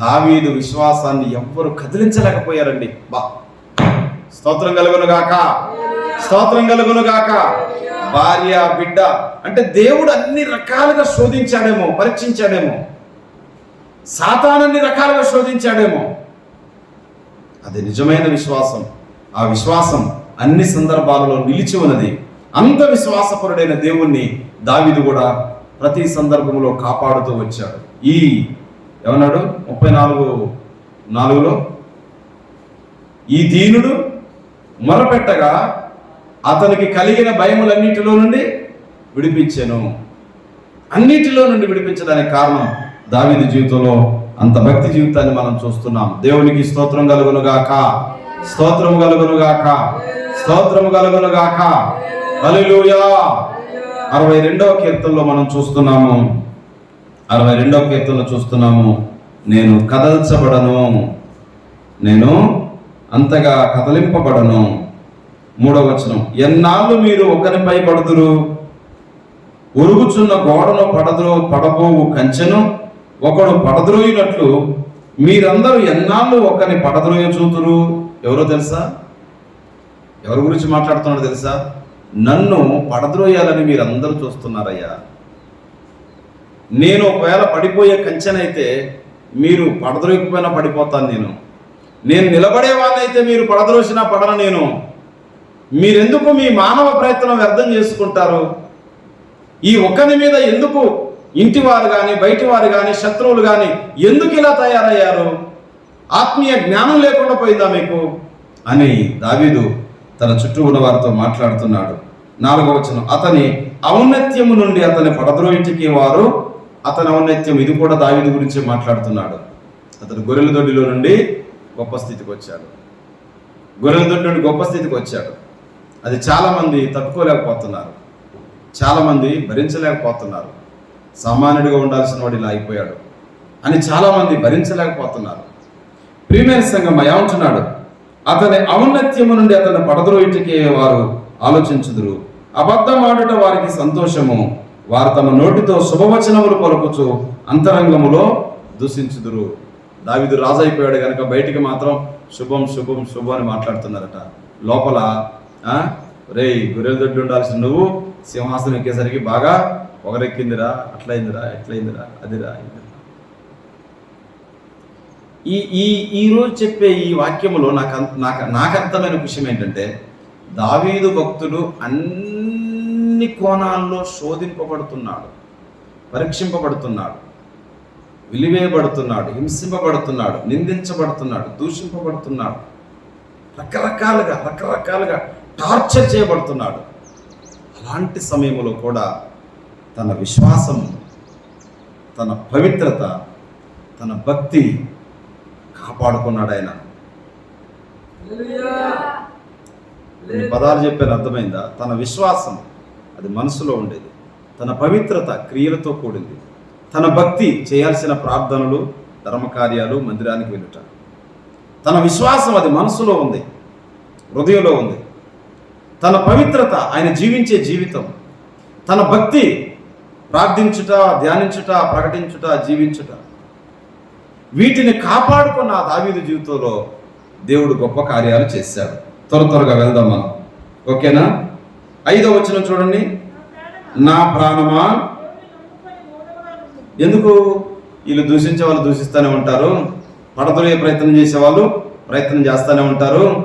దావీదు విశ్వాసాన్ని ఎవ్వరు కదిలించలేకపోయారండి. బా. స్తోత్రం కలుగును గాక. స్తోత్రం కలుగును గాక. భార్య బిడ్డ అంటే దేవుడు అన్ని రకాలుగా శోధించాడేమో పరీక్షించాడేమో. సాతానన్ని రకాలుగా శోధించాడేమో. అది నిజమైన విశ్వాసం. ఆ విశ్వాసం అన్ని సందర్భాలలో నిలిచి ఉన్నది. అంత విశ్వాసపరుడైన దేవుణ్ణి దావిదు కూడా ప్రతి సందర్భంలో కాపాడుతూ వచ్చాడు. ఈ ఏమన్నాడు? ముప్పై నాలుగు నాలుగులో ఈ దీనుడు మొరపెట్టగా అతనికి కలిగిన భయములన్నిటిలో నుండి విడిపించాను. అన్నిటిలో నుండి విడిపించడానికి కారణం దావిది జీవితంలో అంత భక్తి జీవితాన్ని మనం చూస్తున్నాం. దేవునికి స్తోత్రం కలుగునుగాక స్తోత్రం కలుగును గాక. స్తోత్రం గాక. అరవై రెండవ కీర్తనలో మనం చూస్తున్నాము. అరవై రెండవ కీర్తనలో చూస్తున్నాము. నేను కదల్చబడను. నేను అంతగా కదలింపబడను. మూడవ వచనం ఎన్నాళ్ళు మీరు ఒకరిపై పడుదురు ఉరుగుచున్న గోడను పడద్రో పడబోవు కంచెను? ఒకడు పడద్రోయినట్లు మీరందరూ ఎన్నాళ్ళు ఒకరిని పడద్రోయ చూతురు? ఎవరో తెలుసా? ఎవరి గురించి మాట్లాడుతున్నాడో తెలుసా? నన్ను పడద్రోయాలని మీరందరూ చూస్తున్నారయ్యా. నేను ఒకవేళ పడిపోయే కంచెనైతే మీరు పడద్రోయకపోయినా పడిపోతాను నేను. నేను నిలబడేవాడినైతే మీరు పడద్రోసినా పడను నేను. మీరెందుకు మీ మానవ ప్రయత్నం వ్యర్థం చేసుకుంటారు? ఈ ఒక్కని మీద ఎందుకు ఇంటి వారు కానీ బయటి వారు కానీ శత్రువులు కానీ ఎందుకు ఇలా తయారయ్యారు? ఆత్మీయ జ్ఞానం లేకుండా పోయిందా మీకు? అని దావీదు తన చుట్టూ ఉన్న వారితో మాట్లాడుతున్నాడు. నాలుగవ వచనం అతని ఔన్నత్యము నుండి అతని పడద్రోయింటికి వారు అతని ఔన్నత్యం ఇది కూడా దావిని గురించి మాట్లాడుతున్నాడు. అతను గొర్రెల దొడ్డిలో నుండి గొప్ప స్థితికి వచ్చాడు. గొర్రెల దొడ్డి నుండి గొప్ప స్థితికి వచ్చాడు. అది చాలామంది తట్టుకోలేకపోతున్నారు. చాలామంది భరించలేకపోతున్నారు. సామాన్యుడిగా ఉండాల్సిన వాడు ఇలా అయిపోయాడు. అని చాలామంది భరించలేకపోతున్నారు. ప్రీమియర్ సంఘం ఏమంటున్నాడు అతని ఔన్నత్యము నుండి అతని పడద్రోయిటికి వారు ఆలోచించుదురు. అబద్ధం ఆడుట వారికి సంతోషము. వారు తమ నోటితో శుభవచనములు పలుకుచు అంతరంగములో దూషించుదురు. దావిదు రాజు అయిపోయాడు కనుక బయటికి మాత్రం శుభం శుభం శుభం అని మాట్లాడుతున్నారట. లోపల రే గొర్రెల దొడ్డి ఉండాల్సిన నువ్వు సింహాసనం ఎక్కేసరికి బాగా ఒకరెక్కిందిరా అట్లయిందిరా ఎట్లయిందిరా అదిరా ఈ ఈ ఈ రోజు చెప్పే ఈ వాక్యములో నాకు నాకు నాకు అర్థమైన విషయం ఏంటంటే దావీదు భక్తులు అన్ని కోణాల్లో శోధింపబడుతున్నాడు పరీక్షింపబడుతున్నాడు విలివేయబడుతున్నాడు హింసింపబడుతున్నాడు నిందించబడుతున్నాడు దూషింపబడుతున్నాడు. రకరకాలుగా రకరకాలుగా టార్చర్ చేయబడుతున్నాడు. అలాంటి సమయంలో కూడా తన విశ్వాసం తన పవిత్రత తన భక్తి కాపాడుకున్నాడు ఆయన. పదాలు చెప్పాను అర్థమైందా? తన విశ్వాసం. అది మనసులో ఉండేది. తన పవిత్రత క్రియలతో కూడింది. తన భక్తి చేయాల్సిన ప్రార్థనలు ధర్మకార్యాలు మందిరానికి వెళ్ళుట. తన విశ్వాసం అది మనసులో ఉంది హృదయంలో ఉంది. తన పవిత్రత ఆయన జీవించే జీవితం. తన భక్తి ప్రార్థించుట ధ్యానించుట ప్రకటించుట జీవించుట. వీటిని కాపాడుకున్న ఆ దావీదు జీవితంలో దేవుడు గొప్ప కార్యాలు చేశాడు. త్వర త్వరగా వెళ్దాం మనం. ఓకేనా? ఐదో వచ్చిన చూడండి. నా ప్రాణమా? ఎందుకు? వీళ్ళు దూషించే వాళ్ళు దూషిస్తూనే ఉంటారు. పడదొరే ప్రయత్నం చేసే వాళ్ళు ప్రయత్నం చేస్తూనే ఉంటారు.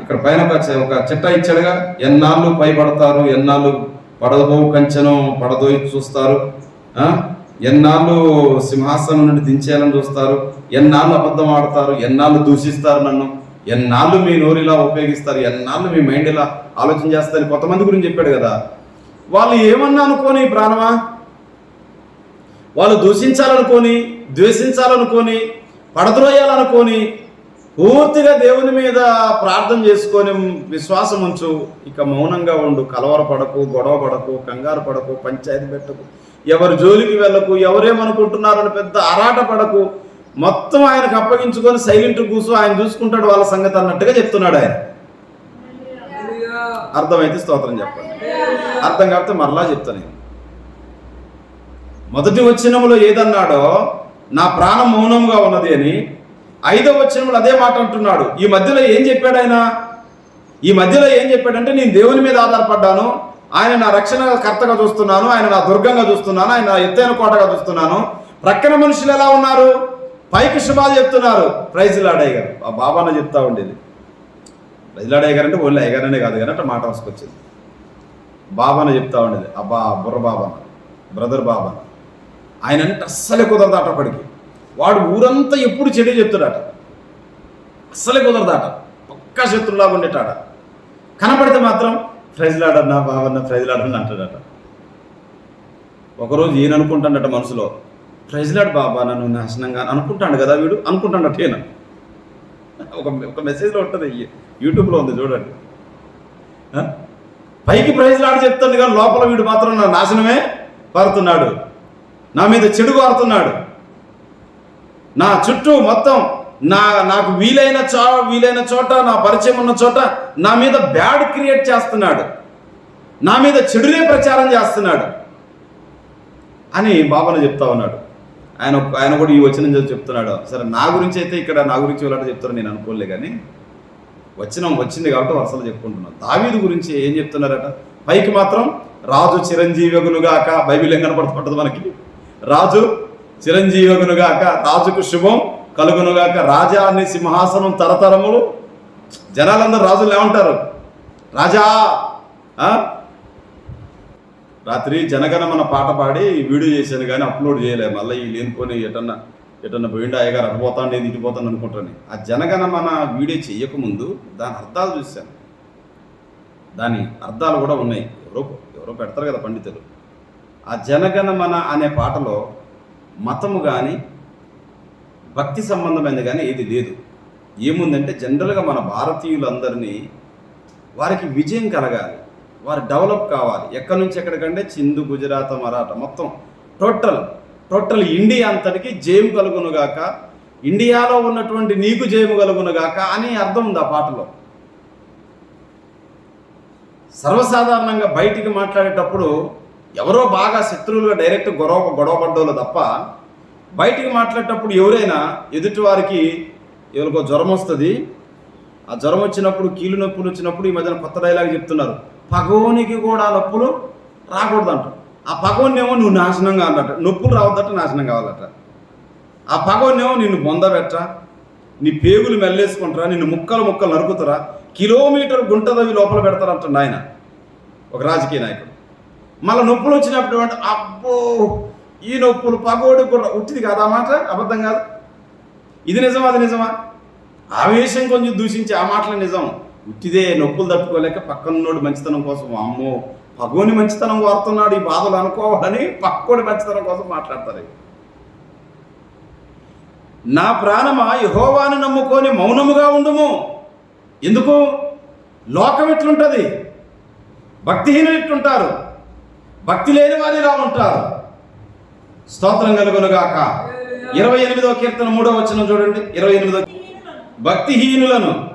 ఇక్కడ పైన ఒక చె- ఒక చిట్ట ఇచ్చాడుగా. ఎన్నాళ్ళు పైపడతారు ఎన్నాళ్ళు పడబో కంచెను పడదోయి చూస్తారు. ఎన్నాళ్ళు సింహాసనం నుండి దించేయాలని చూస్తారు. ఎన్నాళ్ళు అబద్ధం ఆడతారు ఎన్నాళ్ళు దూషిస్తారు నన్ను. ఎన్నాళ్ళు మీ నోరు ఇలా ఉపయోగిస్తారు ఎన్నాళ్ళు మీ మైండ్ ఇలా ఆలోచన చేస్తారు? కొంతమంది గురించి చెప్పాడు కదా. వాళ్ళు ఏమన్నా అనుకోని ప్రాణమా? వాళ్ళు దూషించాలనుకొని ద్వేషించాలనుకొని పడద్రోయాలనుకొని పూర్తిగా దేవుని మీద ప్రార్థన చేసుకొని విశ్వాసం ఉంచు. ఇక మౌనంగా ఉండు. కలవరపడకు గొడవ పడకు కంగారు పడకు పంచాయతీ పెట్టకు. ఎవరి జోలికి వెళ్ళకు ఎవరేమనుకుంటున్నారని పెద్ద ఆరాట పడకు. మొత్తం ఆయనకు అప్పగించుకొని సైలెంట్ కూర్చో ఆయన చూసుకుంటాడు వాళ్ళ సంగతి అన్నట్టుగా చెప్తున్నాడు ఆయన. అర్థమైతే స్తోత్రం చెప్పండి. అర్థం కాకపోతే మరలా చెప్తాను నేను. మొదటి వచ్చినములో ఏదన్నాడో నా ప్రాణం మౌనంగా ఉన్నది అని ఐదవ వచనంలో అదే మాట అంటున్నాడు. ఈ మధ్యలో ఏం చెప్పాడు ఆయన? ఈ మధ్యలో ఏం చెప్పాడంటే నేను దేవుని మీద ఆధారపడ్డాను. ఆయన నా రక్షణ కర్తగా చూస్తున్నాను. ఆయన నా దుర్గంగా చూస్తున్నాను. ఆయన నా ఎత్తైన కోటగా చూస్తున్నాను. ప్రక్కన మనుషులు ఎలా ఉన్నారు? పైకి శుభాలు చెప్తున్నారు. ప్రైజులు లాడయ్య గారు. ఆ బాబాన చెప్తా ఉండేది. ప్రైజులు లాడయ్య గారు అంటే ఓన్లీ అయ్యగారనే కాదు కానీ అట్లా మాట వసుకొచ్చింది. బాబాన చెప్తా ఉండేది. అబ్బా బుర్ర బాబాన బ్రదర్ బాబాన ఆయన అంటే అస్సలే కుదరదాట ఒకడికి వాడు ఊరంతా ఎప్పుడు చెడు చెప్తాడట. అస్సలే కుదరదాట పక్కా శత్రులాగా ఉండేటాడ కనపడితే మాత్రం ప్రైజ్లాడన్నా బావన్న ప్రైజ్లాడన్నా అంటాడట. ఒకరోజు ఈయన అనుకుంటాడట మనసులో ప్రైజ్లాడు బాబా నన్ను నాశనంగా అనుకుంటాడు కదా వీడు? అనుకుంటాడు ఈయన ఒక ఒక మెసేజ్లో ఉంటుంది యూట్యూబ్లో ఉంది చూడండి. పైకి ప్రైజ్లాడు చెప్తుంది కానీ లోపల వీడు మాత్రం నా నాశనమే పారుతున్నాడు. నా మీద చెడు పారుతున్నాడు నా చుట్టూ మొత్తం నా నాకు వీలైన చో వీలైన చోట నా పరిచయం ఉన్న చోట నా మీద బ్యాడ్ క్రియేట్ చేస్తున్నాడు. నా మీద చెడునే ప్రచారం చేస్తున్నాడు. అని బాబాను చెప్తా ఉన్నాడు. ఆయన ఆయన కూడా ఈ వచ్చిన చెప్తున్నాడు. సరే నా గురించి అయితే ఇక్కడ నా గురించి వెళ్ళాడు చెప్తారు నేను అనుకోలే కానీ వచ్చిన వచ్చింది కాబట్టి వరుసలు చెప్పుకుంటున్నాను దావీదు గురించి ఏం చెప్తున్నారట? పైకి మాత్రం రాజు చిరంజీవగునుగాక బైబిల్ ఏం కనపడుతుంటుంది మనకి? రాజు చిరంజీవగునుగాక రాజుకు శుభం కలుగునుగాక రాజా అనే సింహాసనం తరతరములు జనాలందరూ రాజులు ఏమంటారు? రాజా రాత్రి జనగణమన పాట పాడి వీడియో చేశాను కానీ అప్లోడ్ చేయలేదు మళ్ళీ ఈ లేనిపోని ఎటన్నా ఎటన్నా పోయిండా అయ్యగారు అటు నేను ఇటుపోతాను పోతాను అనుకుంటాను ఆ జనగణమన వీడియో చేయకముందు దాని అర్థాలు చూశాను. దాని అర్థాలు కూడా ఉన్నాయి. ఎవరో ఎవరో పెడతారు కదా పండితులు. ఆ జనగణమన అనే పాటలో మతము కానీ భక్తి సంబంధమైనది కానీ ఏది లేదు. ఏముందంటే జనరల్గా మన భారతీయులందరినీ వారికి విజయం కలగాలి. వారు డెవలప్ కావాలి. ఎక్కడి నుంచి ఎక్కడికంటే చిందు గుజరాత్ మరాఠా మొత్తం. టోటల్ టోటల్ ఇండియా అంతటికి జేము కలుగునుగాక ఇండియాలో ఉన్నటువంటి నీకు జయము కలుగునుగాక అని అర్థం ఉంది ఆ పాటలో. సర్వసాధారణంగా బయటికి మాట్లాడేటప్పుడు ఎవరో బాగా శత్రువులుగా డైరెక్ట్ గొడవ గొడవ పడ్డోళ్ళు తప్ప బయటికి మాట్లాడేటప్పుడు ఎవరైనా ఎదుటి వారికి ఎవరికో జ్వరం వస్తుంది. ఆ జ్వరం వచ్చినప్పుడు కీలు నొప్పులు వచ్చినప్పుడు ఈ మధ్యన కొత్త డైలాగ్ చెప్తున్నారు. పగోనికి కూడా నొప్పులు రాకూడదంట. ఆ పగోనేమో నువ్వు నాశనం కావాలట. నొప్పులు రావద్దట నాశనం కావాలట. ఆ పగోనేమో నిన్ను బొందబెట్ట నీ పేగులు మెల్లేసుకుంటారా నిన్ను ముక్కలు ముక్కలు నరుకుతారా కిలోమీటర్ గుంటదవి లోపల పెడతారంట ఆయన ఒక రాజకీయ నాయకుడు. మళ్ళీ నొప్పులు వచ్చినప్పుడు అంటే అబ్బో ఈ నొప్పులు పగోడు కూడా ఉట్టిది కాదా మాట? అబద్ధం కాదు. ఇది నిజమా అది నిజమా? ఆవేశం కొంచెం దూషించి ఆ మాటలు నిజం. ఉత్తిదే నొప్పులు తట్టుకోలేక పక్కనున్నోడు మంచితనం కోసం అమ్మో పగోని మంచితనం కోరుతున్నాడు ఈ బాధలు అనుకోవాలని పక్కోడి మంచితనం కోసం మాట్లాడతారు. నా ప్రాణమా యహోవాని నమ్ముకొని మౌనముగా ఉండుము. ఎందుకు? లోకం ఎట్లుంటుంది? భక్తిహీనులు ఎట్లుంటారు? భక్తి లేని వారు ఇలా ఉంటారు. స్తోత్రం కలుగునుగాక. ఇరవై ఎనిమిదో కీర్తన మూడో వచ్చిన చూడండి. ఇరవై ఎనిమిదో భక్తిహీనులను.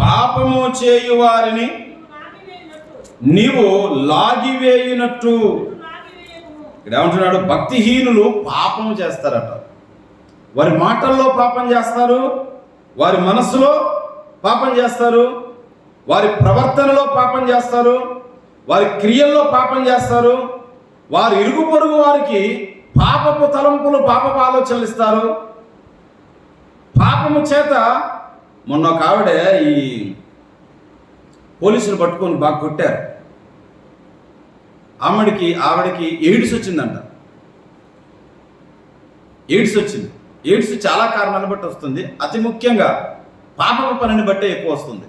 పాపము చేయు వారిని నీవు లాగివేయునట్టు. ఇక్కడ ఏమంటున్నాడు భక్తిహీనులు పాపము చేస్తారట. వారి మాటల్లో పాపం చేస్తారు వారి మనస్సులో పాపం చేస్తారు వారి ప్రవర్తనలో పాపం చేస్తారు వారి క్రియల్లో పాపం చేస్తారు వారి ఇరుగు పొరుగు వారికి పాపపు తలంపులు పాపపు ఆలోచనలు ఇస్తారు. పాపము చేత మొన్న ఒక ఆవిడ ఈ పోలీసులు పట్టుకొని బాగా కొట్టారు. ఆమెడికి ఆవిడకి ఎయిడ్స్ వచ్చిందంట. ఎయిడ్స్ వచ్చింది. ఎయిడ్స్ చాలా కారణాలను బట్టి వస్తుంది. అతి ముఖ్యంగా పాపపు పనిని బట్టే ఎక్కువ వస్తుంది.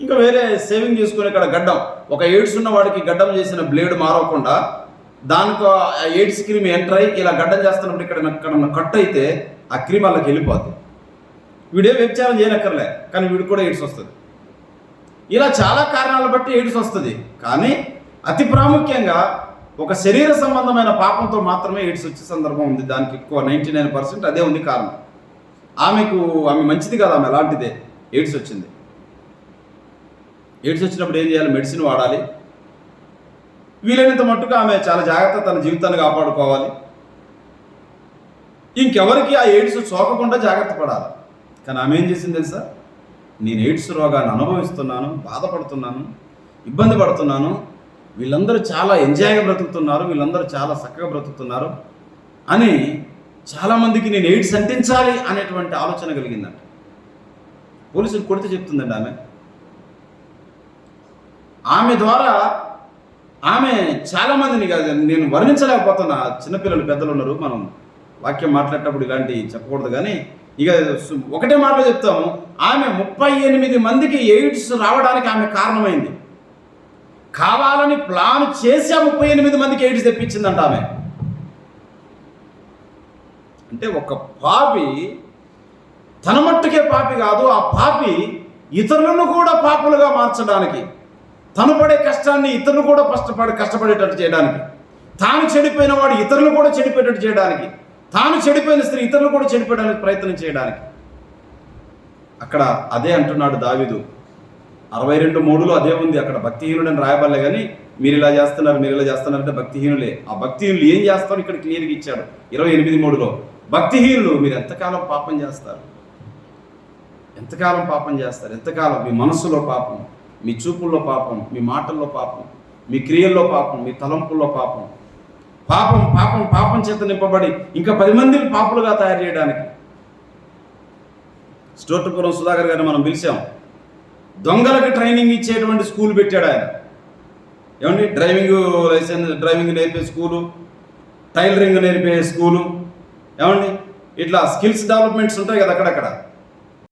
ఇంకా వేరే సేవింగ్ చేసుకుని ఇక్కడ గడ్డం. ఒక ఎయిడ్స్ ఉన్న వాడికి గడ్డం చేసిన బ్లేడ్ మారకుండా దానికో ఆ ఎయిడ్స్ క్రీమ్ ఎంటర్ అయ్యి ఇలా గడ్డం చేస్తున్నప్పుడు ఇక్కడ ఇక్కడ కట్ అయితే ఆ క్రీమ్ వాళ్ళకి వెళ్ళిపోద్ది. వీడే వ్యభిచారం చేయనక్కర్లే కానీ వీడికి కూడా ఎయిడ్స్ వస్తుంది. ఇలా చాలా కారణాలు బట్టి ఎయిడ్స్ వస్తుంది. కానీ అతి ప్రాముఖ్యంగా ఒక శరీర సంబంధమైన పాపంతో మాత్రమే ఎయిడ్స్ వచ్చే సందర్భం ఉంది. దానికి ఎక్కువ నైంటీ నైన్ పర్సెంట్ అదే ఉంది కారణం. ఆమెకు ఆమె మంచిది కదా ఆమె ఎలాంటిదే ఎయిడ్స్ వచ్చింది. ఎయిడ్స్ వచ్చినప్పుడు ఏం చేయాలి? మెడిసిన్ వాడాలి. వీలైనంత మట్టుకు ఆమె చాలా జాగ్రత్త తన జీవితాన్ని కాపాడుకోవాలి. ఇంకెవరికి ఆ ఎయిడ్స్ సోకకుండా జాగ్రత్త పడాలి. కానీ ఆమె ఏం చేసింది తెలుసా? నేను ఎయిడ్స్ రోగాన్ని అనుభవిస్తున్నాను బాధపడుతున్నాను ఇబ్బంది పడుతున్నాను. వీళ్ళందరూ చాలా ఎంజాయ్గా బ్రతుకుతున్నారు వీళ్ళందరూ చాలా చక్కగా బ్రతుకుతున్నారు అని చాలామందికి నేను ఎయిడ్స్ అంటించాలి అనేటువంటి ఆలోచన కలిగిందంట. పోలీసులు కొడితే చెప్తుందండి ఆమె. ఆమె ద్వారా ఆమె చాలామందిని కాదు నేను వర్ణించలేకపోతున్నా. చిన్నపిల్లలు పెద్దలు ఉన్నారు మనం వాక్యం మాట్లాడేటప్పుడు ఇలాంటివి చెప్పకూడదు కానీ ఇక ఒకటే మాటలో చెప్తాము. ఆమె ముప్పై ఎనిమిది మందికి ఎయిడ్స్ రావడానికి ఆమె కారణమైంది. కావాలని ప్లాన్ చేసి ఆ ముప్పై ఎనిమిది మందికి ఎయిడ్స్ తెప్పించిందంట ఆమె. అంటే ఒక పాపి తన మట్టుకే పాపి కాదు ఆ పాపి ఇతరులను కూడా పాపులుగా మార్చడానికి తను పడే కష్టాన్ని ఇతరులు కూడా కష్టపడి కష్టపడేటట్టు చేయడానికి తాను చెడిపోయిన వాడు ఇతరులు కూడా చెడిపోయేటట్టు చేయడానికి తాను చెడిపోయిన స్త్రీ ఇతరులు కూడా చెడిపోయడానికి ప్రయత్నం చేయడానికి. అక్కడ అదే అంటున్నాడు దావిదు. అరవై రెండు మూడులో అదే ఉంది. అక్కడ భక్తిహీనుడని రాయబడలే కానీ మీరు ఇలా చేస్తున్నారు మీరు ఇలా చేస్తున్నారు అంటే భక్తిహీనులే. ఆ భక్తిహీనులు ఏం చేస్తారు ఇక్కడ క్లియర్గా ఇచ్చాడు. ఇరవై ఎనిమిది మూడులో భక్తిహీనులు మీరు ఎంతకాలం పాపం చేస్తారు? ఎంతకాలం పాపం చేస్తారు? ఎంతకాలం? మీ మనస్సులో పాపం మీ చూపుల్లో పాపం మీ మాటల్లో పాపం మీ క్రియల్లో పాపం మీ తలంపుల్లో పాపం పాపం పాపం పాపం చేత నింపబడి ఇంకా పది మందిని పాపులుగా తయారు చేయడానికి. స్టోర్టపురం సుధాకర్ గారిని మనం పిలిచాం. దొంగలకు ట్రైనింగ్ ఇచ్చేటువంటి స్కూల్ పెట్టాడు ఆయన. ఏమండి? డ్రైవింగ్ లైసెన్స్ డ్రైవింగ్ నేర్పే స్కూలు టైలరింగ్ నేర్పే స్కూలు. ఏమండి? ఇట్లా స్కిల్స్ డెవలప్మెంట్స్ ఉంటాయి కదా అక్కడక్కడ.